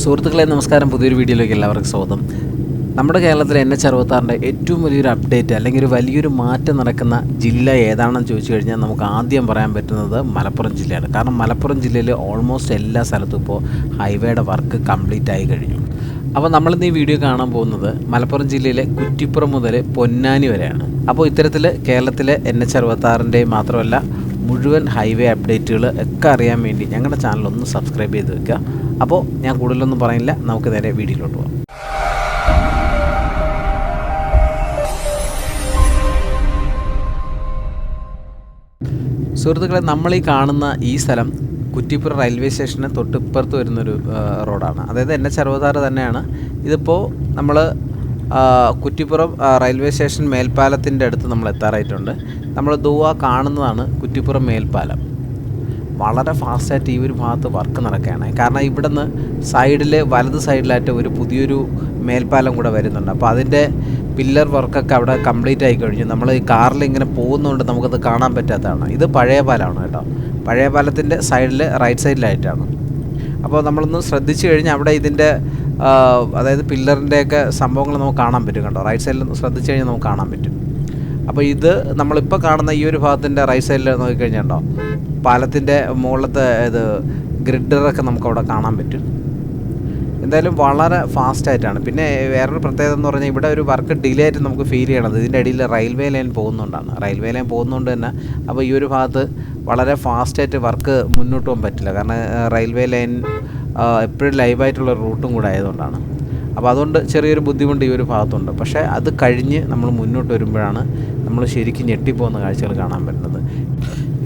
സുഹൃത്തുക്കളെ നമസ്കാരം. പുതിയൊരു വീഡിയോയിലേക്ക് എല്ലാവർക്കും സ്വാഗതം. നമ്മുടെ കേരളത്തിലെ എൻ എച്ച് അറുപത്താറിന്റെ ഏറ്റവും വലിയൊരു അപ്ഡേറ്റ് അല്ലെങ്കിൽ ഒരു വലിയൊരു മാറ്റം നടക്കുന്ന ജില്ല ഏതാണെന്ന് ചോദിച്ചു കഴിഞ്ഞാൽ നമുക്ക് ആദ്യം പറയാൻ പറ്റുന്നത് മലപ്പുറം ജില്ലയാണ്. കാരണം മലപ്പുറം ജില്ലയിൽ ഓൾമോസ്റ്റ് എല്ലാ സ്ഥലത്തും ഇപ്പോൾ ഹൈവേയുടെ വർക്ക് കംപ്ലീറ്റ് ആയി കഴിഞ്ഞു. അപ്പോൾ നമ്മളിന്ന് ഈ വീഡിയോ കാണാൻ പോകുന്നത് മലപ്പുറം ജില്ലയിലെ കുറ്റിപ്പുറം മുതൽ പൊന്നാനി വരെയാണ്. അപ്പോൾ ഇത്തരത്തിൽ കേരളത്തിലെ എൻ എച്ച് അറുപത്താറിന്റെയും മാത്രമല്ല മുഴുവൻ ഹൈവേ അപ്ഡേറ്റുകൾ ഒക്കെ അറിയാൻ വേണ്ടി ഞങ്ങളുടെ ചാനൽ ഒന്ന് സബ്സ്ക്രൈബ് ചെയ്ത് വെക്കുക. അപ്പോൾ ഞാൻ കൂടുതലൊന്നും പറയുന്നില്ല. നമുക്ക് നേരെ വീഡിയോയിലോട്ട് പോകാം. സുഹൃത്തുക്കളെ നമ്മൾ ഈ കാണുന്ന ഈ സ്ഥലം കുറ്റിപ്പുറ റെയിൽവേ സ്റ്റേഷന് തൊട്ടിപ്പുറത്ത് വരുന്നൊരു റോഡാണ് അതായത് എൻ എച്ച് അറുപത്താറ് തന്നെയാണ്. ഇതിപ്പോൾ നമ്മൾ കുറ്റിപ്പുറം റെയിൽവേ സ്റ്റേഷൻ മേൽപ്പാലത്തിന്റെ അടുത്ത് നമ്മൾ എത്താറായിട്ടുണ്ട്. നമ്മൾ ദുവ കാണുന്നതാണ് കുറ്റിപ്പുറം മേൽപ്പാലം. വളരെ ഫാസ്റ്റായിട്ട് ഈ ഒരു ഭാഗത്ത് വർക്ക് നടക്കുകയാണ്. കാരണം ഇവിടെ നിന്ന് സൈഡിൽ വലത് സൈഡിലായിട്ട് ഒരു പുതിയൊരു മേൽപ്പാലം കൂടെ വരുന്നുണ്ട്. അപ്പോൾ അതിന്റെ പില്ലർ വർക്കൊക്കെ അവിടെ കംപ്ലീറ്റ് ആയി കഴിഞ്ഞു. നമ്മൾ ഈ കാറിൽ ഇങ്ങനെ പോകുന്നതുകൊണ്ട് നമുക്കത് കാണാൻ പറ്റാത്തതാണ്. ഇത് പഴയ പാലമാണ് കേട്ടോ. പഴയ പാലത്തിന്റെ സൈഡിൽ റൈറ്റ് സൈഡിലായിട്ടാണ്. അപ്പോൾ നമ്മളൊന്ന് ശ്രദ്ധിച്ചു കഴിഞ്ഞാൽ അവിടെ ഇതിന്റെ അതായത് പില്ലറിന്റെയൊക്കെ സംഭവങ്ങൾ നമുക്ക് കാണാൻ പറ്റും കേട്ടോ റൈറ്റ് സൈഡിൽ ശ്രദ്ധിച്ചു കഴിഞ്ഞാൽ നമുക്ക് കാണാൻ പറ്റും. അപ്പോൾ ഇത് നമ്മളിപ്പോൾ കാണുന്ന ഈ ഒരു ഭാഗത്തിന്റെ റൈറ്റ് സൈഡിൽ നോക്കിക്കഴിഞ്ഞാൽ ഉണ്ടോ? പാലത്തിന്റെ മുകളിലത്തെ ഇത് ഗ്രിഡറൊക്കെ നമുക്ക് അവിടെ കാണാൻ പറ്റും. എന്തായാലും വളരെ ഫാസ്റ്റായിട്ടാണ് പിന്നെ വേറൊരു പ്രത്യേകത എന്ന് പറഞ്ഞാൽ ഇവിടെ ഒരു വർക്ക് ഡിലേ ആയിട്ട് നമുക്ക് ഫീൽ ചെയ്യണത് ഇതിന്റെ ഇടയിൽ റെയിൽവേ ലൈൻ പോകുന്നുണ്ടാണ്. റെയിൽവേ ലൈൻ പോകുന്നതുകൊണ്ട് തന്നെ അപ്പോൾ ഈ ഒരു ഭാഗത്ത് വളരെ ഫാസ്റ്റായിട്ട് വർക്ക് മുന്നോട്ട് പോകാൻ പറ്റില്ല. കാരണം റെയിൽവേ ലൈൻ എപ്പോഴും ലൈവായിട്ടുള്ള റൂട്ടും കൂടെ ആയതുകൊണ്ടാണ്. അപ്പോൾ അതുകൊണ്ട് ചെറിയൊരു ബുദ്ധിമുട്ട് ഈ ഒരു ഭാഗത്തുണ്ട്. പക്ഷേ അത് കഴിഞ്ഞ് നമ്മൾ മുന്നോട്ട് വരുമ്പോഴാണ് നമ്മൾ ശരിക്കും ഞെട്ടിപ്പോകുന്ന കാഴ്ചകൾ കാണാൻ പറ്റുന്നത്.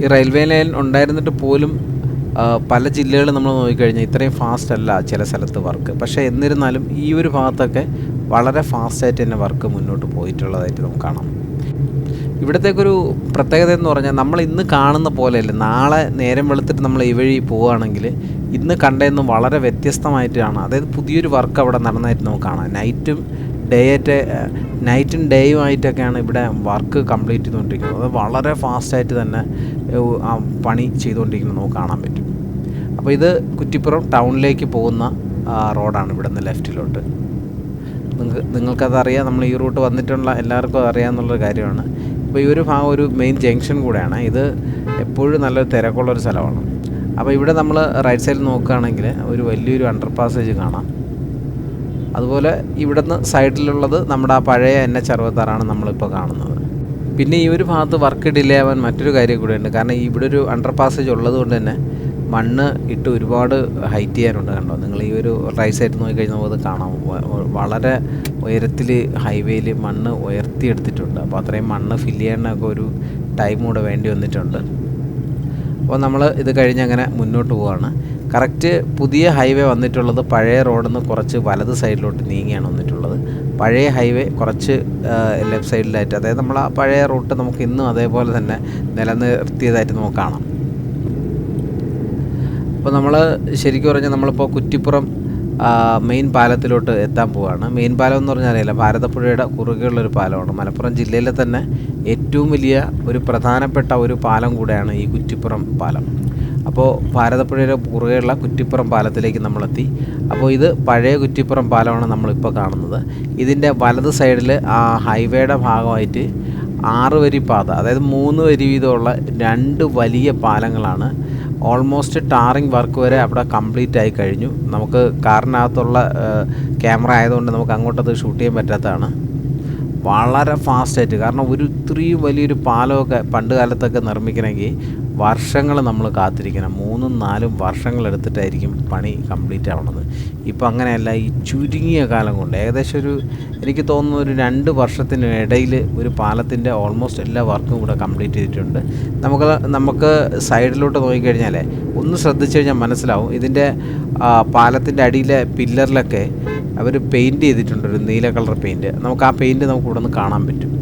ഈ റെയിൽവേ ലൈൻ ഉണ്ടായിരുന്നിട്ട് പോലും പല ജില്ലകളിൽ നമ്മൾ നോക്കിക്കഴിഞ്ഞാൽ ഇത്രയും ഫാസ്റ്റ് അല്ല ചില സ്ഥലത്ത് വർക്ക് പക്ഷേ എന്നിരുന്നാലും ഈ ഒരു ഭാഗത്തൊക്കെ വളരെ ഫാസ്റ്റായിട്ട് തന്നെ വർക്ക് മുന്നോട്ട് പോയിട്ടുള്ളതായിട്ട് നമുക്ക് കാണാം. ഇവിടത്തേക്കൊരു പ്രത്യേകത എന്ന് പറഞ്ഞാൽ നമ്മൾ ഇന്ന് കാണുന്ന പോലെയല്ല നാളെ നേരം വെളുത്തിട്ട് നമ്മൾ ഈ വഴി പോവുകയാണെങ്കിൽ ഇന്ന് കണ്ടതെന്ന് വളരെ വ്യത്യസ്തമായിട്ടാണ് അതായത് പുതിയൊരു വർക്ക് അവിടെ നടന്നതായിട്ട് നമുക്ക് കാണാം. നൈറ്റും ഡേ ആയിട്ട് നൈറ്റും ഡേയും ആയിട്ടൊക്കെയാണ് ഇവിടെ വർക്ക് കംപ്ലീറ്റ് ചെയ്തുകൊണ്ടിരിക്കുന്നത്. അത് വളരെ ഫാസ്റ്റായിട്ട് തന്നെ ആ പണി ചെയ്തുകൊണ്ടിരിക്കുന്നത് നമുക്ക് കാണാൻ പറ്റും. അപ്പോൾ ഇത് കുറ്റിപ്പുറം ടൗണിലേക്ക് പോകുന്ന റോഡാണ് ഇവിടെ നിന്ന് ലെഫ്റ്റിലോട്ട്. നിങ്ങൾക്ക് നിങ്ങൾക്കതറിയാം നമ്മൾ ഈ റൂട്ട് വന്നിട്ടുള്ള എല്ലാവർക്കും അറിയാമെന്നുള്ളൊരു കാര്യമാണ്. അപ്പോൾ ഈ ഒരു ഭാഗം ഒരു മെയിൻ ജംഗ്ഷൻ കൂടെയാണ്. ഇത് എപ്പോഴും നല്ലൊരു തിരക്കുള്ളൊരു സ്ഥലമാണ്. അപ്പോൾ ഇവിടെ നമ്മൾ റൈറ്റ് സൈഡിൽ നോക്കുകയാണെങ്കിൽ ഒരു വലിയൊരു അണ്ടർ പാസേജ് കാണാം. അതുപോലെ ഇവിടുന്ന് സൈഡിലുള്ളത് നമ്മുടെ ആ പഴയ എൻ എച്ച് അറുപത്താറാണ് നമ്മളിപ്പോൾ കാണുന്നത്. പിന്നെ ഈ ഒരു ഭാഗത്ത് വർക്ക് ഡിലേ ആവാൻ മറ്റൊരു കാര്യം കൂടെയുണ്ട്. കാരണം ഇവിടെ ഒരു അണ്ടർ പാസേജ് ഉള്ളത് കൊണ്ട് തന്നെ മണ്ണ് ഇട്ട് ഒരുപാട് ഹൈറ്റ് ചെയ്യാനുണ്ട് കണ്ടോ? നിങ്ങൾ ഈ ഒരു റൈസ് സൈഡ് നോക്കിക്കഴിഞ്ഞാൽ നമുക്ക് കാണാം. വളരെ ഉയരത്തിൽ ഹൈവേയിൽ മണ്ണ് ഉയർത്തിയെടുത്തിട്ടുണ്ട്. അപ്പോൾ അത്രയും മണ്ണ് ഫില്ല് ചെയ്യാനൊക്കെ ഒരു ടൈം കൂടെ വേണ്ടി വന്നിട്ടുണ്ട്. അപ്പോൾ നമ്മൾ ഇത് കഴിഞ്ഞ് അങ്ങനെ മുന്നോട്ട് പോവാണ്. കറക്റ്റ് പുതിയ ഹൈവേ വന്നിട്ടുള്ളത് പഴയ റോഡിൽ നിന്ന് കുറച്ച് വലത് സൈഡിലോട്ട് നീങ്ങിയാണ് വന്നിട്ടുള്ളത്. പഴയ ഹൈവേ കുറച്ച് ലെഫ്റ്റ് സൈഡിലായിട്ട് അതായത് നമ്മൾ ആ പഴയ റൂട്ട് നമുക്ക് ഇന്നും അതേപോലെ തന്നെ നിലനിർത്തിയതായിട്ട് നമുക്ക് കാണാം. അപ്പോൾ നമ്മൾ ശരിക്കും പറഞ്ഞാൽ നമ്മളിപ്പോൾ കുറ്റിപ്പുറം മെയിൻ പാലത്തിലോട്ട് എത്താൻ പോവുകയാണ് മെയിൻ പാലം എന്ന് പറഞ്ഞാൽ അറിയില്ല ഭാരതപ്പുഴയുടെ കുറുകെയുള്ളൊരു പാലമാണ്. മലപ്പുറം ജില്ലയിലെ തന്നെ ഏറ്റവും വലിയ ഒരു പ്രധാനപ്പെട്ട ഒരു പാലം കൂടെയാണ് ഈ കുറ്റിപ്പുറം പാലം. അപ്പോൾ ഭാരതപ്പുഴയുടെ കുറുകെയുള്ള കുറ്റിപ്പുറം പാലത്തിലേക്ക് നമ്മളെത്തി. അപ്പോൾ ഇത് പഴയ കുറ്റിപ്പുറം പാലമാണ് നമ്മളിപ്പോൾ കാണുന്നത്. ഇതിന്റെ വലത് സൈഡിൽ ആ ഹൈവേയുടെ ഭാഗമായിട്ട് ആറ് വരി പാത അതായത് മൂന്ന് വരി വീതമുള്ള രണ്ട് വലിയ പാലങ്ങളാണ് ഓൾമോസ്റ്റ് ടാറിങ് വർക്ക് വരെ അവിടെ കംപ്ലീറ്റ് ആയി കഴിഞ്ഞു. നമുക്ക് കാറിനകത്തുള്ള ക്യാമറ ആയതുകൊണ്ട് നമുക്ക് അങ്ങോട്ടത് ഷൂട്ട് ചെയ്യാൻ പറ്റാത്തതാണ്. വളരെ ഫാസ്റ്റായിട്ട് കാരണം ഒരു ഇത്രയും വലിയൊരു പാലമൊക്കെ പണ്ട് കാലത്തൊക്കെ നിർമ്മിക്കണമെങ്കിൽ വർഷങ്ങൾ നമ്മൾ കാത്തിരിക്കണം. മൂന്നും നാലും വർഷങ്ങളെടുത്തിട്ടായിരിക്കും പണി കംപ്ലീറ്റ് ആവുന്നത് ഇപ്പോൾ അങ്ങനെയല്ല ഈ ചുരുങ്ങിയ കാലം കൊണ്ട് ഏകദേശം ഒരു എനിക്ക് തോന്നുന്നു ഒരു രണ്ട് വർഷത്തിന് ഇടയിൽ ഒരു പാലത്തിന്റെ ഓൾമോസ്റ്റ് എല്ലാ വർക്കും കൂടെ കംപ്ലീറ്റ് ചെയ്തിട്ടുണ്ട്. നമുക്ക് നമുക്ക് സൈഡിലോട്ട് നോക്കിക്കഴിഞ്ഞാൽ ഒന്ന് ശ്രദ്ധിച്ചു കഴിഞ്ഞാൽ മനസ്സിലാവും. ഇതിന്റെ പാലത്തിന്റെ അടിയിലെ പില്ലറിലൊക്കെ അവർ പെയിന്റ് ചെയ്തിട്ടുണ്ട് ഒരു നീല കളർ പെയിന്റ് നമുക്ക് ആ പെയിന്റ് നമുക്ക് ഇവിടെ നിന്ന് കാണാൻ പറ്റും.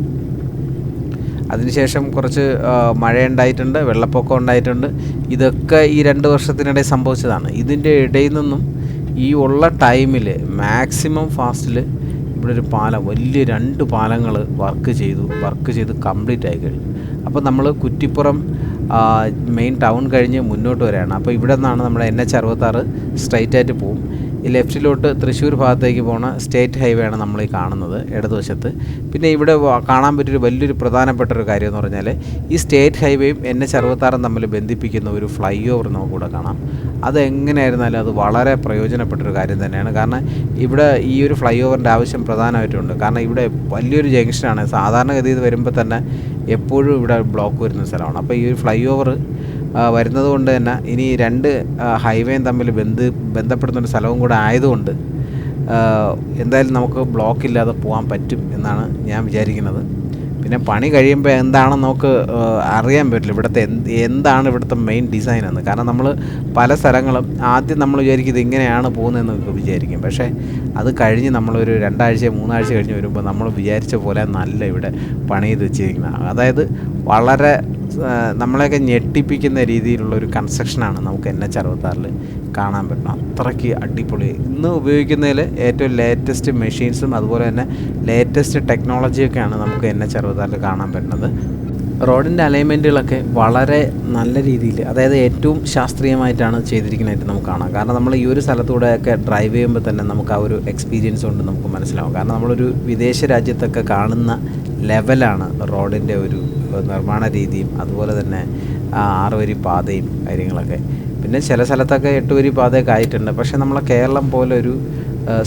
അതിനുശേഷം കുറച്ച് മഴയുണ്ടായിട്ടുണ്ട് വെള്ളപ്പൊക്കം ഉണ്ടായിട്ടുണ്ട്. ഇതൊക്കെ ഈ രണ്ട് വർഷത്തിനിടെ സംഭവിച്ചതാണ്. ഇതിന്റെ ഇടയിൽ നിന്നും ഈ ഉള്ള ടൈമിൽ മാക്സിമം ഫാസ്റ്റിൽ ഇവിടെ ഒരു പാലം വലിയ രണ്ട് പാലങ്ങൾ വർക്ക് ചെയ്തു വർക്ക് ചെയ്ത് കംപ്ലീറ്റ് ആയി കഴിഞ്ഞു. അപ്പോൾ നമ്മൾ കുറ്റിപ്പുറം മെയിൻ ടൗൺ കഴിഞ്ഞ് മുന്നോട്ട് വരികയാണ് അപ്പോൾ ഇവിടെ നിന്നാണ് നമ്മുടെ എൻ എച്ച് അറുപത്താറ് സ്ട്രൈറ്റ് ആയിട്ട് പോവും ലെഫ്റ്റിലോട്ട് തൃശ്ശൂർ ഭാഗത്തേക്ക് പോണ സ്റ്റേറ്റ് ഹൈവേ ആണ് നമ്മൾ ഈ കാണുന്നത് ഇടതുവശത്ത്. പിന്നെ ഇവിടെ കാണാൻ പറ്റിയൊരു വലിയൊരു പ്രധാനപ്പെട്ട ഒരു കാര്യം എന്ന് പറഞ്ഞാൽ ഈ സ്റ്റേറ്റ് ഹൈവേയും എൻ എച്ച് അറുപത്താറും തമ്മിൽ ബന്ധിപ്പിക്കുന്ന ഒരു ഫ്ലൈ ഓവർ നമുക്കിവിടെ കാണാം. അത് എങ്ങനെയായിരുന്നാലും അത് വളരെ പ്രയോജനപ്പെട്ടൊരു കാര്യം തന്നെയാണ്. കാരണം ഇവിടെ ഈ ഒരു ഫ്ലൈ ഓവറിന്റെ ആവശ്യം പ്രധാനമായിട്ടുണ്ട്. കാരണം ഇവിടെ വലിയൊരു ജംഗ്ഷനാണ്. സാധാരണഗതിയിൽ വരുമ്പോൾ തന്നെ എപ്പോഴും ഇവിടെ ബ്ലോക്ക് വരുന്ന സ്ഥലമാണ്. അപ്പോൾ ഈ ഒരു ഫ്ലൈ ഓവർ വരുന്നത് കൊണ്ട് തന്നെ ഇനി രണ്ട് ഹൈവേയും തമ്മിൽ ബന്ധ ബന്ധപ്പെടുന്ന ഒരു സ്ഥലവും കൂടെ ആയതുകൊണ്ട് എന്തായാലും നമുക്ക് ബ്ലോക്ക് ഇല്ലാതെ പോകാൻ പറ്റും എന്നാണ് ഞാൻ വിചാരിക്കുന്നത്. പിന്നെ പണി കഴിയുമ്പോൾ എന്താണെന്ന് നമുക്ക് അറിയാൻ പറ്റില്ല. ഇവിടുത്തെ എന്ത് എന്താണ് ഇവിടുത്തെ മെയിൻ ഡിസൈൻ എന്ന്. കാരണം നമ്മൾ പല സ്ഥലങ്ങളും ആദ്യം നമ്മൾ വിചാരിക്കും ഇങ്ങനെയാണ് പോകുന്നതെന്ന് വിചാരിക്കും. പക്ഷേ അത് കഴിഞ്ഞ് നമ്മളൊരു രണ്ടാഴ്ച മൂന്നാഴ്ച കഴിഞ്ഞ് വരുമ്പോൾ നമ്മൾ വിചാരിച്ച പോലെ നല്ല ഇവിടെ പണി ചെയ്ത് വെച്ചിരിക്കുന്നത്. അതായത് വളരെ നമ്മളെയൊക്കെ ഞെട്ടിപ്പിക്കുന്ന രീതിയിലുള്ള ഒരു കൺസ്ട്രക്ഷനാണ് നമുക്ക് എൻ എച്ച് അറുപത്താറിൽ കാണാൻ പറ്റുന്നത്. അത്രയ്ക്ക് അടിപൊളി. ഇന്ന് ഉപയോഗിക്കുന്നതിൽ ഏറ്റവും ലേറ്റസ്റ്റ് മെഷീൻസും അതുപോലെ തന്നെ ലേറ്റസ്റ്റ് ടെക്നോളജിയൊക്കെയാണ് നമുക്ക് എൻ എച്ച് അറുപത്താറിൽ കാണാൻ പറ്റുന്നത്. റോഡിന്റെ അലൈൻമെന്റുകളൊക്കെ വളരെ നല്ല രീതിയിൽ അതായത് ഏറ്റവും ശാസ്ത്രീയമായിട്ടാണ് ചെയ്തിരിക്കുന്നതായിട്ട് നമുക്ക് കാണാം. കാരണം നമ്മൾ ഈ ഒരു സ്ഥലത്തൂടെയൊക്കെ ഡ്രൈവ് ചെയ്യുമ്പോൾ തന്നെ നമുക്ക് ആ ഒരു എക്സ്പീരിയൻസ് കൊണ്ട് നമുക്ക് മനസ്സിലാവും. കാരണം നമ്മളൊരു വിദേശ രാജ്യത്തൊക്കെ കാണുന്ന ലെവലാണ് റോഡിന്റെ ഒരു നിർമ്മാണ രീതിയും അതുപോലെ തന്നെ ആറ് വരി പാതയും കാര്യങ്ങളൊക്കെ. പിന്നെ ചില സ്ഥലത്തൊക്കെ എട്ട് വരി പാതയൊക്കെ ആയിട്ടുണ്ട്. പക്ഷേ നമ്മളെ കേരളം പോലെ ഒരു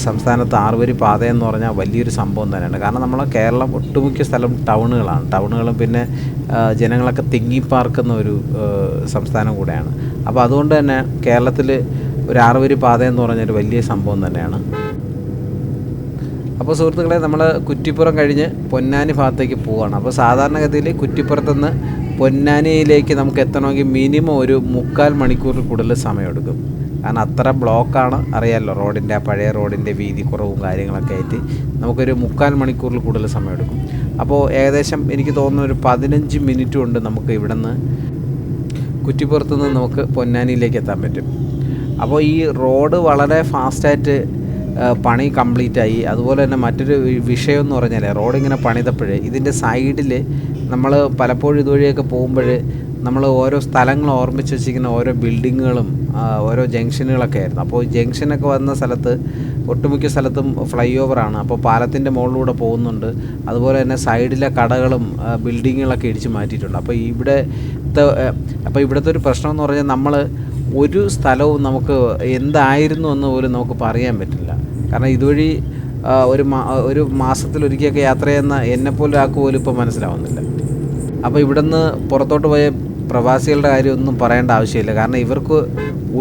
സംസ്ഥാനത്ത് ആറുവരി പാത എന്ന് പറഞ്ഞാൽ വലിയൊരു സംഭവം തന്നെയാണ്. കാരണം നമ്മളെ കേരളം ഒട്ടുമിക്ക സ്ഥലം ടൗണുകളാണ്. ടൗണുകളും പിന്നെ ജനങ്ങളൊക്കെ തിങ്ങിപ്പാർക്കുന്ന ഒരു സംസ്ഥാനം കൂടെയാണ്. അപ്പോൾ അതുകൊണ്ട് തന്നെ കേരളത്തിൽ ഒരു ആറുവരി പാത എന്ന് പറഞ്ഞൊരു വലിയ സംഭവം തന്നെയാണ്. അപ്പോൾ സുഹൃത്തുക്കളെ നമ്മൾ കുറ്റിപ്പുറം കഴിഞ്ഞ് പൊന്നാനി ഭാഗത്തേക്ക് പോവുകയാണ് അപ്പോൾ സാധാരണഗതിയിൽ കുറ്റിപ്പുറത്തുനിന്ന് പൊന്നാനിയിലേക്ക് നമുക്ക് എത്തണമെങ്കിൽ മിനിമം ഒരു മുക്കാൽ മണിക്കൂറിൽ കൂടുതൽ സമയമെടുക്കും. കാരണം അത്ര ബ്ലോക്കാണ് അറിയാമല്ലോ റോഡിന്റെ ആ പഴയ റോഡിന്റെ വീതി കുറവും കാര്യങ്ങളൊക്കെ ആയിട്ട് നമുക്കൊരു മുക്കാൽ മണിക്കൂറിൽ കൂടുതൽ സമയമെടുക്കും. അപ്പോൾ ഏകദേശം എനിക്ക് തോന്നുന്ന ഒരു പതിനഞ്ച് മിനിറ്റ് കൊണ്ട് നമുക്ക് ഇവിടെ നിന്ന് കുറ്റിപ്പുറത്ത് നിന്ന് നമുക്ക് പൊന്നാനിയിലേക്ക് എത്താൻ പറ്റും. അപ്പോൾ ഈ റോഡ് വളരെ ഫാസ്റ്റായിട്ട് പണി കംപ്ലീറ്റ് ആയി. അതുപോലെ തന്നെ മറ്റൊരു വിഷയം എന്ന് പറഞ്ഞാൽ റോഡ് ഇങ്ങനെ പണിതപ്പോൾ ഇതിന്റെ സൈഡിൽ നമ്മൾ പലപ്പോഴും ഇതുവഴിയൊക്കെ പോകുമ്പോൾ നമ്മൾ ഓരോ സ്ഥലങ്ങൾ ഓർമ്മിച്ച് വെച്ചിരിക്കുന്ന ഓരോ ബിൽഡിങ്ങുകളും ഓരോ ജംഗ്ഷനുകളൊക്കെ ആയിരുന്നു. അപ്പോൾ ജംഗ്ഷനൊക്കെ വന്ന സ്ഥലത്ത് ഒട്ടുമിക്ക സ്ഥലത്തും ഫ്ലൈ ഓവറാണ് അപ്പോൾ പാലത്തിന്റെ മുകളിലൂടെ പോകുന്നുണ്ട്. അതുപോലെ തന്നെ സൈഡിലെ കടകളും ബിൽഡിങ്ങുകളൊക്കെ ഇടിച്ച് മാറ്റിയിട്ടുണ്ട്. അപ്പോൾ ഇവിടെ അപ്പോൾ ഇവിടുത്തെ ഒരു പ്രശ്നം എന്ന് പറഞ്ഞാൽ നമ്മൾ ഒരു സ്ഥലവും നമുക്ക് എന്തായിരുന്നു എന്ന് പോലും നമുക്ക് പറയാൻ പറ്റില്ല. കാരണം ഇതുവഴി ഒരു മാ ഒരു മാസത്തിലൊരിക്കലൊക്കെ യാത്ര ചെയ്യുന്ന എന്നെപ്പോലെ ആൾക്ക് പോലും ഇപ്പോൾ മനസ്സിലാവുന്നില്ല. അപ്പോൾ ഇവിടുന്ന് പുറത്തോട്ട് പോയ പ്രവാസികളുടെ കാര്യമൊന്നും പറയേണ്ട ആവശ്യമില്ല. കാരണം ഇവർക്ക്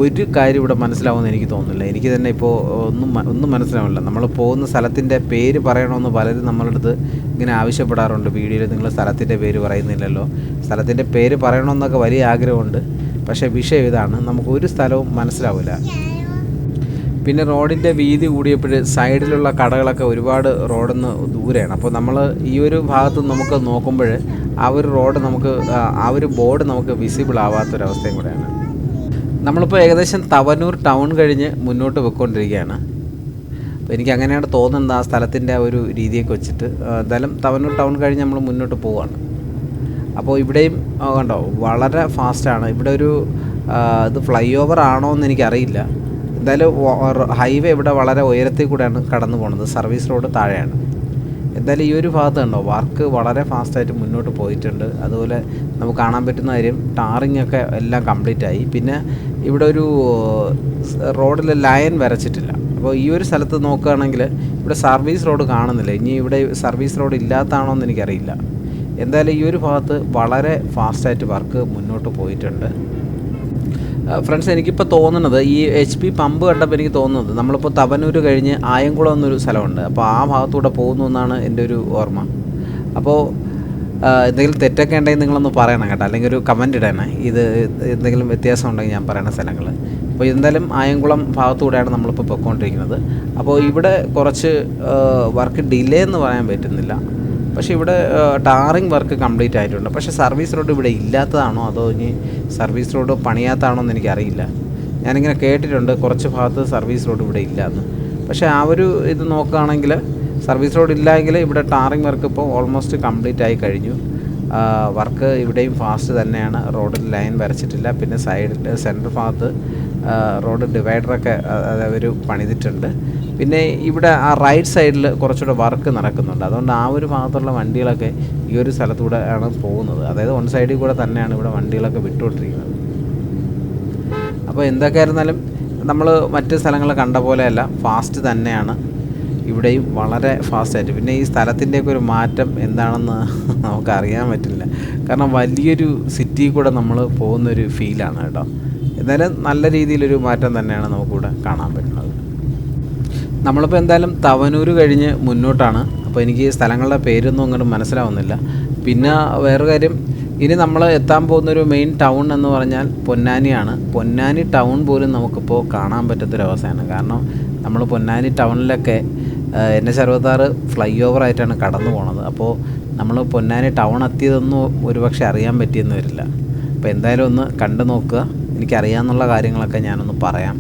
ഒരു കാര്യം ഇവിടെ മനസ്സിലാവുമെന്ന് എനിക്ക് തോന്നുന്നില്ല. എനിക്ക് തന്നെ ഇപ്പോൾ ഒന്നും ഒന്നും മനസ്സിലാവില്ല നമ്മൾ പോകുന്ന സ്ഥലത്തിന്റെ പേര് പറയണമെന്ന് പലരും നമ്മളുടെ അടുത്ത് ഇങ്ങനെ ആവശ്യപ്പെടാറുണ്ട്. വീഡിയോയിൽ നിങ്ങൾ സ്ഥലത്തിന്റെ പേര് പറയുന്നില്ലല്ലോ. സ്ഥലത്തിന്റെ പേര് പറയണമെന്നൊക്കെ വലിയ ആഗ്രഹമുണ്ട്. പക്ഷേ വിഷയം ഇതാണ്. നമുക്ക് ഒരു സ്ഥലവും മനസ്സിലാവില്ല. പിന്നെ റോഡിന്റെ വീതി കൂടിയപ്പോൾ സൈഡിലുള്ള കടകളൊക്കെ ഒരുപാട് റോഡിൽ നിന്ന് ദൂരെയാണ്. അപ്പോൾ നമ്മൾ ഈ ഒരു ഭാഗത്ത് നമുക്ക് നോക്കുമ്പോൾ ആ ഒരു റോഡ് നമുക്ക് ആ, ഒരു ബോർഡ് നമുക്ക് വിസിബിൾ ആവാത്തൊരവസ്ഥയും കൂടെയാണ്. നമ്മളിപ്പോൾ ഏകദേശം തവനൂർ ടൗൺ കഴിഞ്ഞ് മുന്നോട്ട് പോയിക്കൊണ്ടിരിക്കുകയാണ്. അപ്പോൾ എനിക്ക് അങ്ങനെയാണ് തോന്നുന്നത് ആ സ്ഥലത്തിന്റെ ആ ഒരു രീതിയൊക്കെ വെച്ചിട്ട്. എന്തായാലും തവനൂർ ടൗൺ കഴിഞ്ഞ് നമ്മൾ മുന്നോട്ട് പോവുകയാണ്. അപ്പോൾ ഇവിടെയും കണ്ടോ വളരെ ഫാസ്റ്റാണ്. ഇവിടെ ഒരു ഇത് ഫ്ലൈ ഓവർ ആണോ എന്ന് എനിക്കറിയില്ല. എന്തായാലും ഹൈവേ ഇവിടെ വളരെ ഉയരത്തിൽ കൂടെയാണ് കടന്നു പോകുന്നത് സർവീസ് റോഡ് താഴെയാണ്. എന്തായാലും ഈ ഒരു ഭാഗത്ത് കണ്ടോ വർക്ക് വളരെ ഫാസ്റ്റായിട്ട് മുന്നോട്ട് പോയിട്ടുണ്ട്. അതുപോലെ നമുക്ക് കാണാൻ പറ്റുന്ന കാര്യം ടാറിങ് ഒക്കെ എല്ലാം കംപ്ലീറ്റ് ആയി പിന്നെ ഇവിടെ ഒരു റോഡിൽ ലയൻ വരച്ചിട്ടില്ല. അപ്പോൾ ഈ ഒരു സ്ഥലത്ത് നോക്കുകയാണെങ്കിൽ ഇവിടെ സർവീസ് റോഡ് കാണുന്നില്ല. ഇനി ഇവിടെ സർവീസ് റോഡ് ഇല്ലാത്തതാണോ എന്ന് എനിക്കറിയില്ല. എന്തായാലും ഈ ഒരു ഭാഗത്ത് വളരെ ഫാസ്റ്റായിട്ട് വർക്ക് മുന്നോട്ട് പോയിട്ടുണ്ട്. ഫ്രണ്ട്സ് എനിക്കിപ്പോൾ തോന്നുന്നത് ഈ എച്ച് പി പമ്പ് കണ്ടപ്പോൾ എനിക്ക് തോന്നുന്നത് നമ്മളിപ്പോൾ തവനൂർ കഴിഞ്ഞ് ആയംകുളം എന്നൊരു സ്ഥലമുണ്ട്. അപ്പോൾ ആ ഭാഗത്തൂടെ പോകുന്നു എന്നാണ് എന്റെ ഒരു ഓർമ്മ. അപ്പോൾ എന്തെങ്കിലും തെറ്റൊക്കെ ഉണ്ടെങ്കിൽ നിങ്ങളൊന്ന് പറയണം കേട്ടോ. അല്ലെങ്കിൽ ഒരു കമന്റ് ഇടണേ. ഇത് എന്തെങ്കിലും വ്യത്യാസം ഉണ്ടെങ്കിൽ ഞാൻ പറയണ സ്ഥലങ്ങൾ അപ്പോൾ എന്തായാലും ആയംകുളം ഭാഗത്തൂടെയാണ് നമ്മളിപ്പോൾ പൊയ്ക്കൊണ്ടിരിക്കുന്നത് അപ്പോൾ ഇവിടെ കുറച്ച് വർക്ക് ഡിലേ എന്ന് പറയാൻ പറ്റുന്നില്ല. പക്ഷേ ഇവിടെ ടാറിങ് വർക്ക് കംപ്ലീറ്റ് ആയിട്ടുണ്ട്. പക്ഷേ സർവീസ് റോഡ് ഇവിടെ ഇല്ലാത്തതാണോ? അതോ ഇനി സർവീസ് റോഡ് പണിയാത്തതാണോ എന്ന് എനിക്കറിയില്ല. ഞാനിങ്ങനെ കേട്ടിട്ടുണ്ട് കുറച്ച് ഭാഗത്ത് സർവീസ് റോഡ് ഇവിടെ ഇല്ല എന്ന് പക്ഷേ ആ ഒരു ഇത് നോക്കുകയാണെങ്കിൽ സർവീസ് റോഡ് ഇല്ലെങ്കിൽ ഇവിടെ ടാറിങ് വർക്ക് ഇപ്പോൾ ഓൾമോസ്റ്റ് കംപ്ലീറ്റ് ആയി കഴിഞ്ഞു. വർക്ക് ഇവിടെയും ഫാസ്റ്റ് തന്നെയാണ്. റോഡിൽ ലൈൻ വരച്ചിട്ടില്ല. പിന്നെ സൈഡിൽ സെന്റർ ഭാഗത്ത് റോഡ് ഡിവൈഡറൊക്കെ അവർ പണിതിട്ടുണ്ട്. പിന്നെ ഇവിടെ ആ റൈറ്റ് സൈഡിൽ കുറച്ചുകൂടെ വർക്ക് നടക്കുന്നുണ്ട്. അതുകൊണ്ട് ആ ഒരു ഭാഗത്തുള്ള വണ്ടികളൊക്കെ ഈ ഒരു സ്ഥലത്തൂടെ ആണ് പോകുന്നത്. അതായത് വൺ സൈഡിൽ കൂടെ തന്നെയാണ് ഇവിടെ വണ്ടികളൊക്കെ വിട്ടുകൊണ്ടിരിക്കുന്നത്. അപ്പോൾ എന്തൊക്കെ ആയിരുന്നാലും നമ്മൾ മറ്റ് സ്ഥലങ്ങൾ കണ്ട പോലെയല്ല ഫാസ്റ്റ് തന്നെയാണ്. ഇവിടെയും വളരെ ഫാസ്റ്റായിട്ട് പിന്നെ ഈ സ്ഥലത്തിന്റെയൊക്കെ ഒരു മാറ്റം എന്താണെന്ന് നമുക്ക് അറിയാൻ പറ്റില്ല. കാരണം വലിയൊരു സിറ്റി കൂടെ നമ്മൾ പോകുന്നൊരു ഫീലാണ് കേട്ടോ. എന്തായാലും നല്ല രീതിയിലൊരു മാറ്റം തന്നെയാണ് നമുക്കിവിടെ കാണാൻ പറ്റുന്നത്. നമ്മളിപ്പോൾ എന്തായാലും തവനൂർ കഴിഞ്ഞ് മുന്നോട്ടാണ്. അപ്പോൾ എനിക്ക് സ്ഥലങ്ങളുടെ പേരൊന്നും അങ്ങോട്ട് മനസ്സിലാവുന്നില്ല. പിന്നെ വേറെ കാര്യം ഇനി നമ്മൾ എത്താൻ പോകുന്ന ഒരു മെയിൻ ടൗൺ എന്ന് പറഞ്ഞാൽ പൊന്നാനിയാണ്. പൊന്നാനി ടൗൺ പോലും നമുക്കിപ്പോൾ കാണാൻ പറ്റാത്തൊരവസ്ഥയാണ്. കാരണം നമ്മൾ പൊന്നാനി ടൗണിലൊക്കെ എൻ എച്ച് അറുപത്താറ് ഫ്ലൈ ഓവറായിട്ടാണ് കടന്നു പോണത്. അപ്പോൾ നമ്മൾ പൊന്നാനി ടൗൺ എത്തിയതൊന്നും ഒരുപക്ഷെ അറിയാൻ പറ്റിയെന്ന് വരില്ല. അപ്പോൾ എന്തായാലും ഒന്ന് കണ്ടു നോക്കുക. എനിക്കറിയാമെന്നുള്ള കാര്യങ്ങളൊക്കെ ഞാനൊന്ന് പറയാം.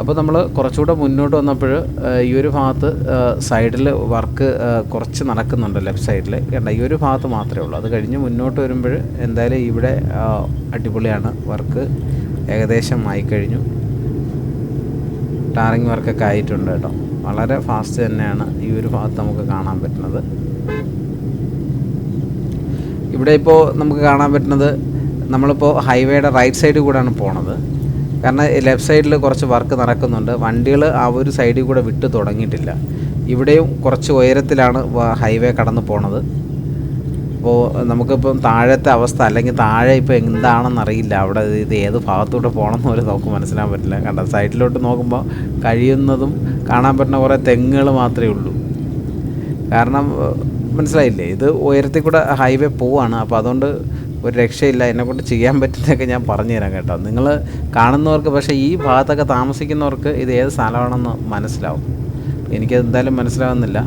അപ്പോൾ നമ്മൾ കുറച്ചുകൂടെ മുന്നോട്ട് വന്നപ്പോൾ ഈ ഒരു ഭാഗത്ത് സൈഡിൽ വർക്ക് കുറച്ച് നടക്കുന്നുണ്ട് ലെഫ്റ്റ് സൈഡിൽ കണ്ട ഈ ഒരു ഭാഗത്ത് മാത്രമേ ഉള്ളൂ. അത് കഴിഞ്ഞ് മുന്നോട്ട് വരുമ്പോൾ എന്തായാലും ഇവിടെ അടിപൊളിയാണ് വർക്ക്. ഏകദേശം ആയിക്കഴിഞ്ഞു ടാറിങ് വർക്കൊക്കെ ആയിട്ടുണ്ട് കേട്ടോ. വളരെ ഫാസ്റ്റ് തന്നെയാണ് ഈ ഒരു ഭാഗത്ത് നമുക്ക് കാണാൻ പറ്റുന്നത്. ഇവിടെ ഇപ്പോൾ നമുക്ക് കാണാൻ പറ്റുന്നത് നമ്മളിപ്പോൾ ഹൈവേയുടെ റൈറ്റ് സൈഡിൽ കൂടെയാണ് പോണത്. കാരണം ലെഫ്റ്റ് സൈഡിൽ കുറച്ച് വർക്ക് നടക്കുന്നുണ്ട്. വണ്ടികൾ ആ ഒരു സൈഡിൽ കൂടെ വിട്ട് തുടങ്ങിയിട്ടില്ല. ഇവിടെയും കുറച്ച് ഉയരത്തിലാണ് ഹൈവേ കടന്നു പോണത്. അപ്പോൾ നമുക്കിപ്പം താഴത്തെ അവസ്ഥ അല്ലെങ്കിൽ താഴെ ഇപ്പോൾ എന്താണെന്നറിയില്ല അവിടെ ഇത് ഏത് ഭാഗത്തൂടെ പോകണമെന്ന് പോലും നമുക്ക് മനസ്സിലാൻ പറ്റില്ല. കണ്ട? സൈഡിലോട്ട് നോക്കുമ്പോൾ കഴിയുന്നതും കാണാൻ പറ്റുന്ന കുറേ തെങ്ങുകൾ മാത്രമേ ഉള്ളൂ. കാരണം മനസ്സിലായില്ലേ? ഇത് ഉയരത്തിൽ കൂടെ ഹൈവേ പോവാണ്. അപ്പോൾ അതുകൊണ്ട് ഒരു രക്ഷയില്ല. എന്നെക്കൊണ്ട് ചെയ്യാൻ പറ്റുന്നതൊക്കെ ഞാൻ പറഞ്ഞു തരാം കേട്ടോ. നിങ്ങൾ കാണുന്നവർക്ക് പക്ഷേ ഈ ഭാഗത്തൊക്കെ താമസിക്കുന്നവർക്ക് ഇത് ഏത് സ്ഥലമാണെന്ന് മനസ്സിലാവും. എനിക്കത് എന്തായാലും മനസ്സിലാവുന്നില്ല.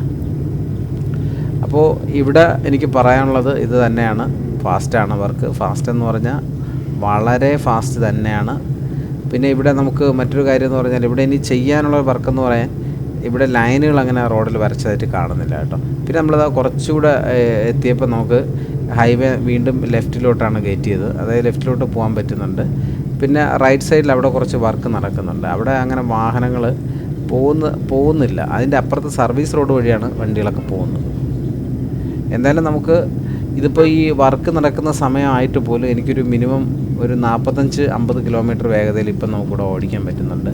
അപ്പോൾ ഇവിടെ എനിക്ക് പറയാനുള്ളത് ഇത് തന്നെയാണ്. ഫാസ്റ്റാണ് വർക്ക്. ഫാസ്റ്റ് എന്ന് പറഞ്ഞാൽ വളരെ ഫാസ്റ്റ് തന്നെയാണ്. പിന്നെ ഇവിടെ നമുക്ക് മറ്റൊരു കാര്യം എന്ന് പറഞ്ഞാൽ ഇവിടെ ഇനി ചെയ്യാനുള്ള വർക്ക് എന്ന് പറയാൻ ഇവിടെ ലൈനുകൾ അങ്ങനെ റോഡിൽ വരച്ചതായിട്ട് കാണുന്നില്ല കേട്ടോ. പിന്നെ നമ്മളത് കുറച്ചുകൂടെ എത്തിയപ്പോൾ നമുക്ക് ഹൈവേ വീണ്ടും ലെഫ്റ്റിലോട്ടാണ് ഗേറ്റ് ചെയ്തത് അതായത് ലെഫ്റ്റിലോട്ട് പോകാൻ പറ്റുന്നുണ്ട്. പിന്നെ റൈറ്റ് സൈഡിൽ അവിടെ കുറച്ച് വർക്ക് നടക്കുന്നുണ്ട്. അവിടെ അങ്ങനെ വാഹനങ്ങൾ പോകുന്ന പോകുന്നില്ല അതിന്റെ അപ്പുറത്ത് സർവീസ് റോഡ് വഴിയാണ് വണ്ടികളൊക്കെ പോകുന്നത്. എന്തായാലും നമുക്ക് ഇതിപ്പോൾ ഈ വർക്ക് നടക്കുന്ന സമയമായിട്ട് പോലും എനിക്കൊരു മിനിമം ഒരു നാൽപ്പത്തഞ്ച് അമ്പത് കിലോമീറ്റർ വേഗതയിൽ ഇപ്പം നമുക്കിവിടെ ഓടിക്കാൻ പറ്റുന്നുണ്ട്.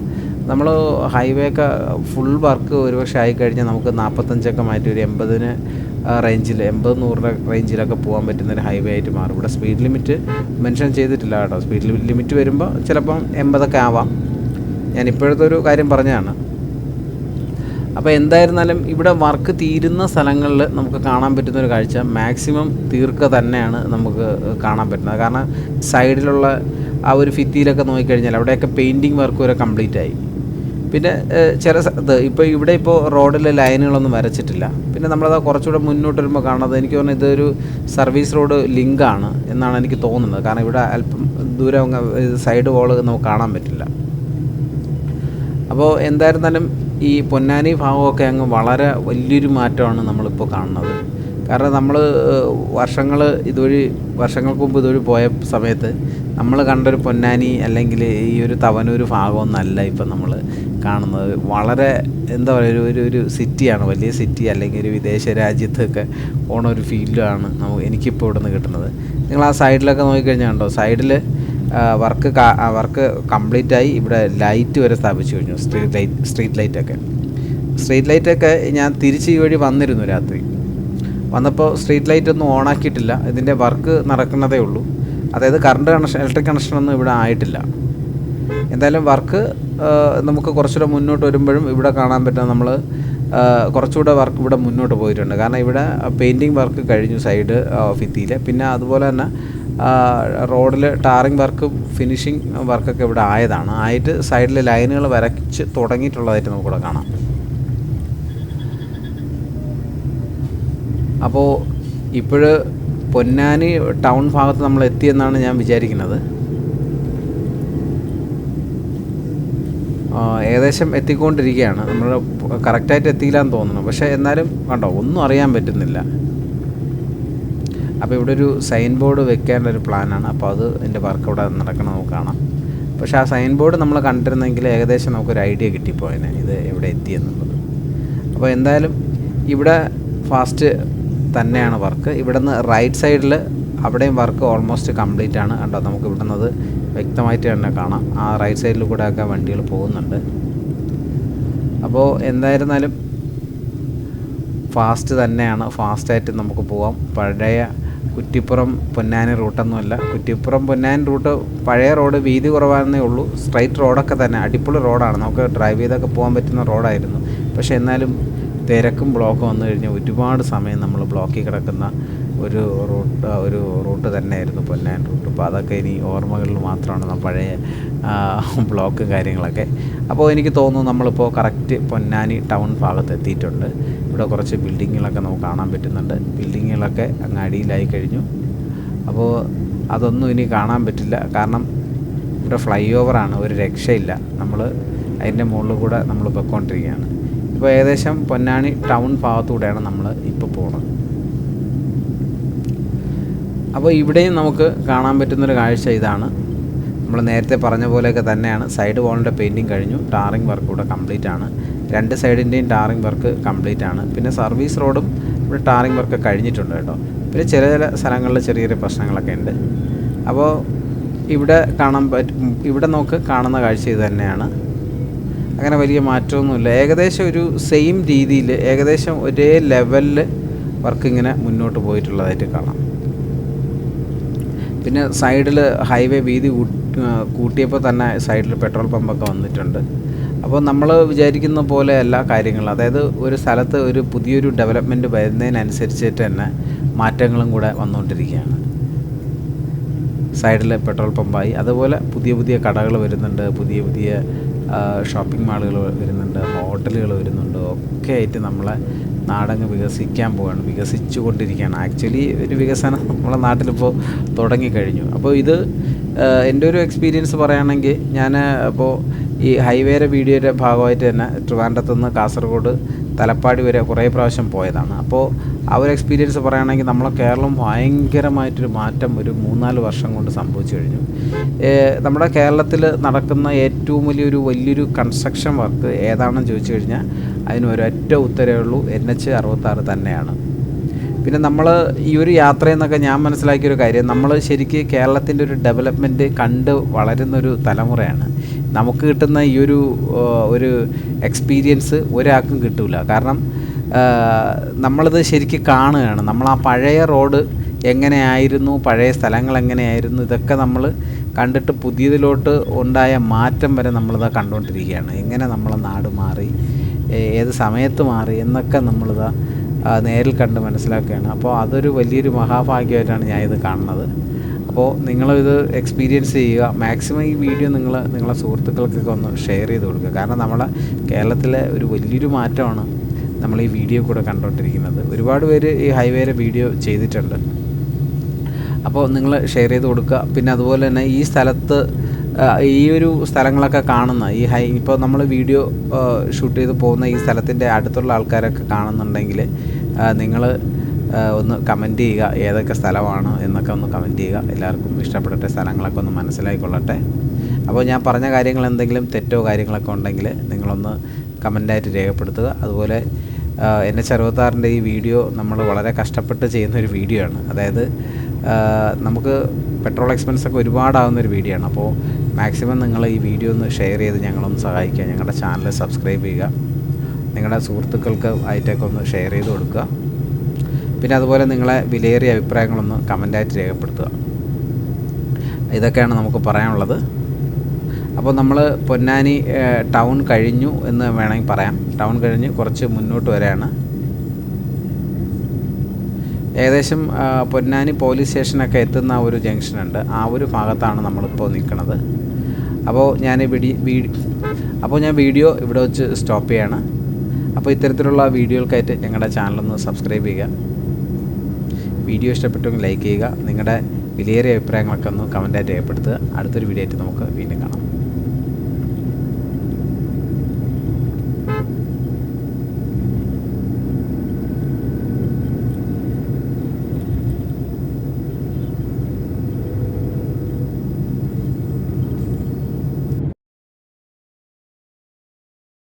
നമ്മൾ ഹൈവേ ഒക്കെ ഫുൾ വർക്ക് ഒരുപക്ഷെ ആയിക്കഴിഞ്ഞാൽ നമുക്ക് നാൽപ്പത്തഞ്ചൊക്കെ മാറ്റി ഒരു എൺപതിന് റേഞ്ചിൽ എൺപത് നൂറിന്റെ റേഞ്ചിലൊക്കെ പോകാൻ പറ്റുന്ന ഒരു ഹൈവേ ആയിട്ട് മാറും. ഇവിടെ സ്പീഡ് ലിമിറ്റ് മെൻഷൻ ചെയ്തിട്ടില്ല കേട്ടോ. സ്പീഡ് ലിമിറ്റ് വരുമ്പോൾ ചിലപ്പം എൺപതൊക്കെ ആവാം. ഞാൻ ഇപ്പോഴത്തെ ഒരു കാര്യം പറഞ്ഞതാണ്. അപ്പോൾ എന്തായിരുന്നാലും ഇവിടെ വർക്ക് തീരുന്ന സ്ഥലങ്ങളിൽ നമുക്ക് കാണാൻ പറ്റുന്ന ഒരു കാഴ്ച മാക്സിമം തീർക്കുക തന്നെയാണ് നമുക്ക് കാണാൻ പറ്റുന്നത്. കാരണം സൈഡിലുള്ള ആ ഒരു ഫിത്തിയിലൊക്കെ നോക്കിക്കഴിഞ്ഞാൽ അവിടെയൊക്കെ പെയിന്റിങ് വർക്ക് വരെ കംപ്ലീറ്റ് ആയി. പിന്നെ ചില സ്ഥലത്ത് ഇപ്പോൾ ഇവിടെ ഇപ്പോൾ റോഡിൽ ലൈനുകളൊന്നും വരച്ചിട്ടില്ല. പിന്നെ നമ്മളത് കുറച്ചുകൂടെ മുന്നോട്ട് വരുമ്പോൾ കാണുന്നത് എനിക്ക് തോന്നുന്നത് ഇതൊരു സർവീസ് റോഡ് ലിങ്കാണ് എന്നാണ് എനിക്ക് തോന്നുന്നത്. കാരണം ഇവിടെ അല്പം ദൂരം സൈഡ് വോൾ നമുക്ക് കാണാൻ പറ്റില്ല. അപ്പോൾ എന്തായിരുന്നാലും ഈ പൊന്നാനി ഭാഗമൊക്കെ അങ്ങ് വളരെ വലിയൊരു മാറ്റമാണ് നമ്മളിപ്പോൾ കാണുന്നത്. കാരണം നമ്മൾ വർഷങ്ങൾ ഇതുവഴി വർഷങ്ങൾക്ക് മുമ്പ് ഇതുവഴി പോയ സമയത്ത് നമ്മൾ കണ്ടൊരു പൊന്നാനി അല്ലെങ്കിൽ ഈ ഒരു തവനൂർ ഭാഗമൊന്നല്ല ഇപ്പം നമ്മൾ കാണുന്നത്. വളരെ എന്താ പറയുക ഒരു ഒരു സിറ്റിയാണ്. വലിയ സിറ്റി അല്ലെങ്കിൽ ഒരു വിദേശ രാജ്യത്തൊക്കെ പോണ ഒരു ഫീൽഡാണ് നമുക്ക് എനിക്കിപ്പോൾ ഇവിടെ നിന്ന് കിട്ടുന്നത്. നിങ്ങൾ ആ സൈഡിലൊക്കെ നോക്കിക്കഴിഞ്ഞാൽ കണ്ടോ? സൈഡിൽ വർക്ക് വർക്ക് കംപ്ലീറ്റ് ആയി ഇവിടെ ലൈറ്റ് വരെ സ്ഥാപിച്ചു കഴിഞ്ഞു. സ്ട്രീറ്റ് ലൈറ്റ് സ്ട്രീറ്റ് ലൈറ്റൊക്കെ. സ്ട്രീറ്റ് ലൈറ്റൊക്കെ ഞാൻ തിരിച്ച് ഈ വഴി വന്നിരുന്നു രാത്രി. വന്നപ്പോൾ സ്ട്രീറ്റ് ലൈറ്റ് ഒന്നും ഓണാക്കിയിട്ടില്ല ഇതിന്റെ വർക്ക് നടക്കുന്നതേ ഉള്ളൂ. അതായത് കറണ്ട് കണക്ഷൻ ഇലക്ട്രിക് കണക്ഷനൊന്നും ഇവിടെ ആയിട്ടില്ല. എന്തായാലും വർക്ക് നമുക്ക് കുറച്ചുകൂടെ മുന്നോട്ട് വരുമ്പോഴും ഇവിടെ കാണാൻ പറ്റുന്ന നമ്മൾ കുറച്ചുകൂടെ വർക്ക് ഇവിടെ മുന്നോട്ട് പോയിട്ടുണ്ട്. കാരണം ഇവിടെ പെയിന്റിങ് വർക്ക് കഴിഞ്ഞു സൈഡ് ഭിത്തിയിൽ പിന്നെ അതുപോലെ തന്നെ റോഡിൽ ടാറിങ് വർക്കും ഫിനിഷിങ് വർക്കൊക്കെ ഇവിടെ ആയതാണ്. ആയിട്ട് സൈഡിൽ ലൈനുകൾ വരച്ച് തുടങ്ങിയിട്ടുള്ളതായിട്ട് നമുക്കിവിടെ കാണാം. അപ്പോൾ ഇപ്പോൾ പൊന്നാനി ടൗൺ ഭാഗത്ത് നമ്മൾ എത്തിയെന്നാണ് ഞാൻ വിചാരിക്കുന്നത്. ഏകദേശം എത്തിക്കൊണ്ടിരിക്കുകയാണ്. നമ്മൾ കറക്റ്റായിട്ട് എത്തിയില്ല എന്ന് തോന്നുന്നു. പക്ഷേ എന്നാലും കണ്ടോ ഒന്നും അറിയാൻ പറ്റുന്നില്ല. അപ്പോൾ ഇവിടെ ഒരു സൈൻ ബോർഡ് വെക്കേണ്ട ഒരു പ്ലാനാണ് അപ്പോൾ അത് എന്റെ വർക്ക് അവിടെ നടക്കണം നമുക്ക് കാണാം. പക്ഷേ ആ സൈൻ ബോർഡ് നമ്മൾ കണ്ടിരുന്നെങ്കിൽ ഏകദേശം നമുക്കൊരു ഐഡിയ കിട്ടിപ്പോയതിനെ ഇത് എവിടെ എത്തിയെന്നുള്ളത് അപ്പോൾ എന്തായാലും ഇവിടെ ഫാസ്റ്റ് തന്നെയാണ് വർക്ക്. ഇവിടെ നിന്ന് റൈറ്റ് സൈഡിൽ അവിടെയും വർക്ക് ഓൾമോസ്റ്റ് കംപ്ലീറ്റ് ആണ്. കണ്ടോ? നമുക്ക് ഇവിടെ നിന്ന് വ്യക്തമായിട്ട് തന്നെ കാണാം. ആ റൈറ്റ് സൈഡിൽ കൂടെ ഒക്കെ വണ്ടികൾ പോകുന്നുണ്ട്. അപ്പോൾ എന്തായിരുന്നാലും ഫാസ്റ്റ് തന്നെയാണ്. ഫാസ്റ്റായിട്ട് നമുക്ക് പോവാം. പഴയ കുറ്റിപ്പുറം പൊന്നാനി റൂട്ടൊന്നുമല്ല കുറ്റിപ്പുറം പൊന്നാനി റൂട്ട് പഴയ റോഡ് വീതി കുറവാണെന്നേ ഉള്ളൂ. സ്ട്രൈറ്റ് റോഡൊക്കെ തന്നെ. അടിപൊളി റോഡാണ് നമുക്ക് ഡ്രൈവ് ചെയ്തൊക്കെ പോകാൻ പറ്റുന്ന റോഡായിരുന്നു പക്ഷേ എന്നാലും തിരക്കും ബ്ലോക്കും വന്നു കഴിഞ്ഞാൽ ഒരുപാട് സമയം നമ്മൾ ബ്ലോക്കിൽ കിടക്കുന്ന ഒരു റൂട്ട് ഒരു റൂട്ട് തന്നെയായിരുന്നു പൊന്നാൻ റൂട്ട് അപ്പോൾ അതൊക്കെ ഇനി ഓർമ്മകളിൽ മാത്രമാണ് പഴയ ബ്ലോക്ക് കാര്യങ്ങളൊക്കെ. അപ്പോൾ എനിക്ക് തോന്നുന്നു നമ്മളിപ്പോൾ കറക്റ്റ് പൊന്നാനി ടൗൺ ഭാഗത്ത് എത്തിയിട്ടുണ്ട്. ഇവിടെ കുറച്ച് ബിൽഡിങ്ങുകളൊക്കെ നമുക്ക് കാണാൻ പറ്റുന്നുണ്ട്. ബിൽഡിങ്ങുകളൊക്കെ അങ്ങ് അടിയിലായി കഴിഞ്ഞു. അപ്പോൾ അതൊന്നും ഇനി കാണാൻ പറ്റില്ല. കാരണം ഇവിടെ ഫ്ലൈ ഓവറാണ് ഒരു രക്ഷയില്ല. നമ്മൾ അതിന്റെ മുകളിൽ കൂടെ നമ്മൾ പൊയ്ക്കൊണ്ടിരിക്കുകയാണ്. ഇപ്പോൾ ഏകദേശം പൊന്നാനി ടൗൺ ഭാഗത്തൂടെയാണ് നമ്മൾ ഇപ്പോൾ പോകുന്നത് അപ്പോൾ ഇവിടെയും നമുക്ക് കാണാൻ പറ്റുന്നൊരു കാഴ്ച ഇതാണ്. നമ്മൾ നേരത്തെ പറഞ്ഞ പോലെയൊക്കെ തന്നെയാണ്. സൈഡ് വാളിന്റെ പെയിന്റിങ് കഴിഞ്ഞു. ടാറിങ് വർക്ക് ഇവിടെ കംപ്ലീറ്റ് ആണ്. രണ്ട് സൈഡിന്റെയും ടാറിങ് വർക്ക് കംപ്ലീറ്റ് ആണ്. പിന്നെ സർവീസ് റോഡും ഇവിടെ ടാറിങ് വർക്ക് കഴിഞ്ഞിട്ടുണ്ട് കേട്ടോ. പിന്നെ ചില ചില സ്ഥലങ്ങളിൽ ചെറിയ ചെറിയ പ്രശ്നങ്ങളൊക്കെ ഉണ്ട്. അപ്പോൾ ഇവിടെ കാണാൻ പറ്റും ഇവിടെ നോക്ക് കാണുന്ന കാഴ്ച ഇത് തന്നെയാണ്. അങ്ങനെ വലിയ മാറ്റമൊന്നുമില്ല. ഏകദേശം ഒരു സെയിം രീതിയിൽ ഏകദേശം ഒരേ ലെവലിൽ വർക്ക് ഇങ്ങനെ മുന്നോട്ട് പോയിട്ടുള്ളതായിട്ട് കാണാം. പിന്നെ സൈഡിൽ ഹൈവേ വീതി കൂട്ടിയപ്പോൾ തന്നെ സൈഡിൽ പെട്രോൾ പമ്പൊക്കെ വന്നിട്ടുണ്ട്. അപ്പോൾ നമ്മൾ വിചാരിക്കുന്ന പോലെ എല്ലാ കാര്യങ്ങളും അതായത് ഒരു സ്ഥലത്ത് ഒരു പുതിയൊരു ഡെവലപ്മെന്റ് വരുന്നതിനനുസരിച്ചിട്ട് തന്നെ മാറ്റങ്ങളും കൂടെ വന്നുകൊണ്ടിരിക്കുകയാണ് സൈഡിൽ പെട്രോൾ പമ്പായി അതുപോലെ പുതിയ പുതിയ കടകൾ വരുന്നുണ്ട്. പുതിയ പുതിയ ഷോപ്പിംഗ് മാളുകൾ വരുന്നുണ്ട് ഹോട്ടലുകൾ വരുന്നുണ്ട് ഒക്കെ ആയിട്ട് നമ്മളെ നാടങ്ങ് വികസിക്കാൻ പോവാണ് വികസിച്ചു കൊണ്ടിരിക്കുകയാണ് ആക്ച്വലി ഒരു വികസനം നമ്മളെ നാട്ടിലിപ്പോൾ തുടങ്ങിക്കഴിഞ്ഞു. അപ്പോൾ ഇത് എന്റെ ഒരു എക്സ്പീരിയൻസ് പറയുകയാണെങ്കിൽ ഞാൻ അപ്പോൾ ഈ ഹൈവേയുടെ വീഡിയോയുടെ ഭാഗമായിട്ട് തന്നെ ട്രിവാൻഡ്രത്ത് നിന്ന് കാസർഗോഡ് തലപ്പാടി വരെ കുറേ പ്രാവശ്യം പോയതാണ്. അപ്പോൾ ആ ഒരു എക്സ്പീരിയൻസ് പറയുകയാണെങ്കിൽ നമ്മളെ കേരളം ഭയങ്കരമായിട്ടൊരു മാറ്റം ഒരു മൂന്നാൽ വർഷം കൊണ്ട് സംഭവിച്ചു കഴിഞ്ഞു. നമ്മുടെ കേരളത്തിൽ നടക്കുന്ന ഏറ്റവും വലിയൊരു വലിയൊരു കൺസ്ട്രക്ഷൻ വർക്ക് ഏതാണെന്ന് ചോദിച്ചു കഴിഞ്ഞാൽ അതിന് ഒരൊറ്റ ഉത്തരവേ ഉള്ളൂ എൻ എച്ച് അറുപത്താറ് തന്നെയാണ്. പിന്നെ നമ്മൾ ഈ ഒരു യാത്രയെന്നൊക്കെ ഞാൻ മനസ്സിലാക്കിയൊരു കാര്യം നമ്മൾ ശരിക്കും കേരളത്തിന്റെ ഒരു ഡെവലപ്മെന്റ് കണ്ട് വളരുന്നൊരു തലമുറയാണ്. നമുക്ക് കിട്ടുന്ന ഈ ഒരു ഒരു എക്സ്പീരിയൻസ് ഒരാൾക്കും കിട്ടില്ല കാരണം നമ്മളത് ശരിക്കും കാണുകയാണ്. നമ്മൾ ആ പഴയ റോഡ് എങ്ങനെയായിരുന്നു പഴയ സ്ഥലങ്ങൾ എങ്ങനെയായിരുന്നു ഇതൊക്കെ നമ്മൾ കണ്ടിട്ട് പുതിയതിലോട്ട് ഉണ്ടായ മാറ്റം വരെ നമ്മളിതാ കണ്ടുകൊണ്ടിരിക്കുകയാണ് എങ്ങനെ നമ്മളെ നാട് മാറി ഏത് സമയത്ത് മാറി എന്നൊക്കെ നമ്മളിതാ നേരിൽ കണ്ട് മനസ്സിലാക്കുകയാണ്. അപ്പോൾ അതൊരു വലിയൊരു മഹാഭാഗ്യമായിട്ടാണ് ഞാനിത് കാണുന്നത്. അപ്പോൾ നിങ്ങളിത് എക്സ്പീരിയൻസ് ചെയ്യുക. മാക്സിമം ഈ വീഡിയോ നിങ്ങൾ നിങ്ങളെ സുഹൃത്തുക്കൾക്കൊക്കെ ഒന്ന് ഷെയർ ചെയ്ത് കൊടുക്കുക. കാരണം നമ്മളെ കേരളത്തിലെ ഒരു വലിയൊരു മാറ്റമാണ് നമ്മൾ ഈ വീഡിയോ കൂടെ കണ്ടുകൊണ്ടിരിക്കുന്നത് ഒരുപാട് പേര് ഈ ഹൈവേയിലെ വീഡിയോ ചെയ്തിട്ടുണ്ട്. അപ്പോൾ നിങ്ങൾ ഷെയർ ചെയ്ത് കൊടുക്കുക. പിന്നെ അതുപോലെ തന്നെ ഈ സ്ഥലത്ത് ഈ ഒരു സ്ഥലങ്ങളൊക്കെ കാണുന്ന ഈ ഹൈ ഇപ്പോൾ നമ്മൾ വീഡിയോ ഷൂട്ട് ചെയ്ത് പോകുന്ന ഈ സ്ഥലത്തിന്റെ അടുത്തുള്ള ആൾക്കാരൊക്കെ കാണുന്നുണ്ടെങ്കിൽ നിങ്ങൾ ഒന്ന് കമന്റ് ചെയ്യുക ഏതൊക്കെ സ്ഥലമാണ് എന്നൊക്കെ ഒന്ന് കമന്റ് ചെയ്യുക. എല്ലാവർക്കും ഇഷ്ടപ്പെടട്ടെ സ്ഥലങ്ങളൊക്കെ ഒന്ന് മനസ്സിലായിക്കൊള്ളട്ടെ. അപ്പോൾ ഞാൻ പറഞ്ഞ കാര്യങ്ങൾ എന്തെങ്കിലും തെറ്റോ കാര്യങ്ങളൊക്കെ ഉണ്ടെങ്കിൽ നിങ്ങളൊന്ന് കമന്റായിട്ട് രേഖപ്പെടുത്തുക. അതുപോലെ എൻ എച്ച് അറുപത്താറിന്റെ ഈ വീഡിയോ നമ്മൾ വളരെ കഷ്ടപ്പെട്ട് ചെയ്യുന്ന ഒരു വീഡിയോ ആണ്. അതായത് നമുക്ക് പെട്രോൾ എക്സ്പെൻസ് ഒക്കെ ഒരുപാടാവുന്ന ഒരു വീഡിയോ ആണ്. അപ്പോൾ മാക്സിമം നിങ്ങൾ ഈ വീഡിയോ ഒന്ന് ഷെയർ ചെയ്ത് ഞങ്ങളൊന്ന് സഹായിക്കുക. ഞങ്ങളുടെ ചാനൽ സബ്സ്ക്രൈബ് ചെയ്യുക. നിങ്ങളുടെ സുഹൃത്തുക്കൾക്ക് ആയിട്ടൊക്കെ ഒന്ന് ഷെയർ ചെയ്ത് കൊടുക്കുക. പിന്നെ അതുപോലെ നിങ്ങളെ വിലയേറിയ അഭിപ്രായങ്ങളൊന്ന് കമന്റായിട്ട് രേഖപ്പെടുത്തുക. ഇതൊക്കെയാണ് നമുക്ക് പറയാനുള്ളത്. അപ്പോൾ നമ്മൾ പൊന്നാനി ടൗൺ കഴിഞ്ഞു എന്ന് വേണമെങ്കിൽ പറയാം. ടൗൺ കഴിഞ്ഞ് കുറച്ച് മുന്നോട്ട് വരെയാണ്. ഏകദേശം പൊന്നാനി പോലീസ് സ്റ്റേഷനൊക്കെ എത്തുന്ന ഒരു ജംഗ്ഷനുണ്ട്. ആ ഒരു ഭാഗത്താണ് നമ്മളിപ്പോൾ നിൽക്കുന്നത്. അപ്പോൾ ഞാൻ അപ്പോൾ ഞാൻ വീഡിയോ ഇവിടെ വെച്ച് സ്റ്റോപ്പ് ചെയ്യാണ്. അപ്പോൾ ഇത്തരത്തിലുള്ള വീഡിയോകൾക്കായിട്ട് ഞങ്ങളുടെ ചാനലൊന്ന് സബ്സ്ക്രൈബ് ചെയ്യുക. വീഡിയോ ഇഷ്ടപ്പെട്ടെങ്കിൽ ലൈക്ക് ചെയ്യുക. നിങ്ങളുടെ വിലയേറിയ അഭിപ്രായങ്ങളൊക്കെ ഒന്ന് കമന്റായിട്ട് രേഖപ്പെടുത്തുക. അടുത്തൊരു വീഡിയോ ആയിട്ട് നമുക്ക് വീണ്ടും കാണാം.